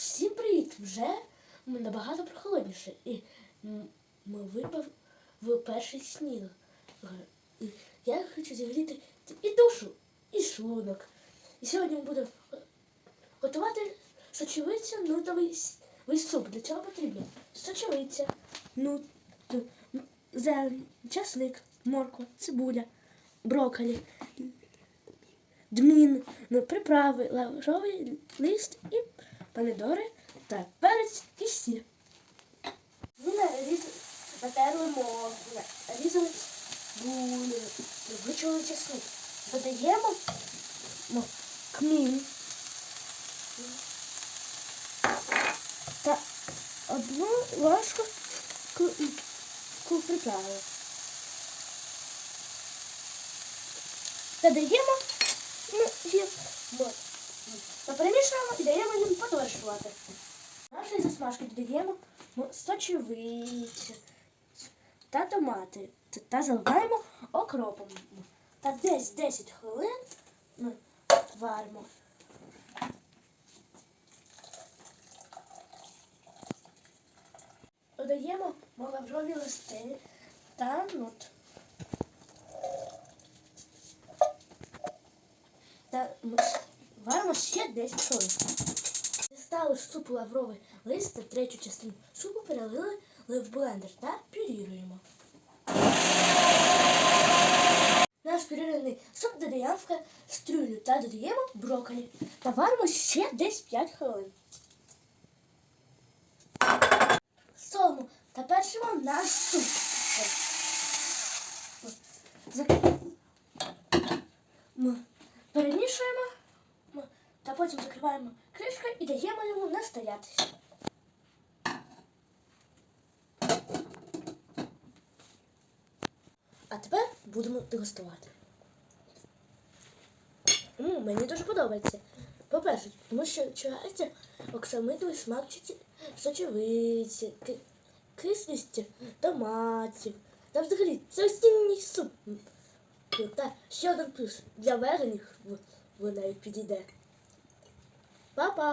Всім привіт! Вже набагато прохолодніше. І ми випав в перший сніг. І я хочу зігріти і душу, і шлунок. І сьогодні ми будемо готувати сочевиця нутовий суп. Для цього потрібно сочевиця, нут, зелень, часник, морква, цибуля, брокколі, дмін, приправи, лавровий лист і помідори та перець і сіль. Ми наріз... натерли моркву, нарізали цибулю, вичули чесник. Додаємо ну, кмін та одну ложку ку- ку- приправи. Додаємо ну, от. Перемішуємо і даємо їм потоваришувати. Нашої засмажки додаємо ну, сочевицю та томати. Та- заливаємо окропом. Та десь 10 хвилин ми варимо. Додаємо малаврові листи та нут. Та ми варимо ще 10 хвилин. Дістали з супу лавровий лист та третю частину супу перелили в блендер та пюріруємо. Наш пюрірований суп додаємо в кастрюлю та додаємо брокколі. Та варимо ще десь 5 хвилин. Солимо та першимо наш суп. Перемішуємо потім закриваємо кришкою і даємо йому настоятися. А тепер будемо дегустувати. М, мені дуже подобається. По-перше, тому що чується оксамитовий смак сочевиці, ки- кислість томатів. Та взагалі це осінній суп. Та ще один плюс. Для веганів в- ви підійде. Па-па!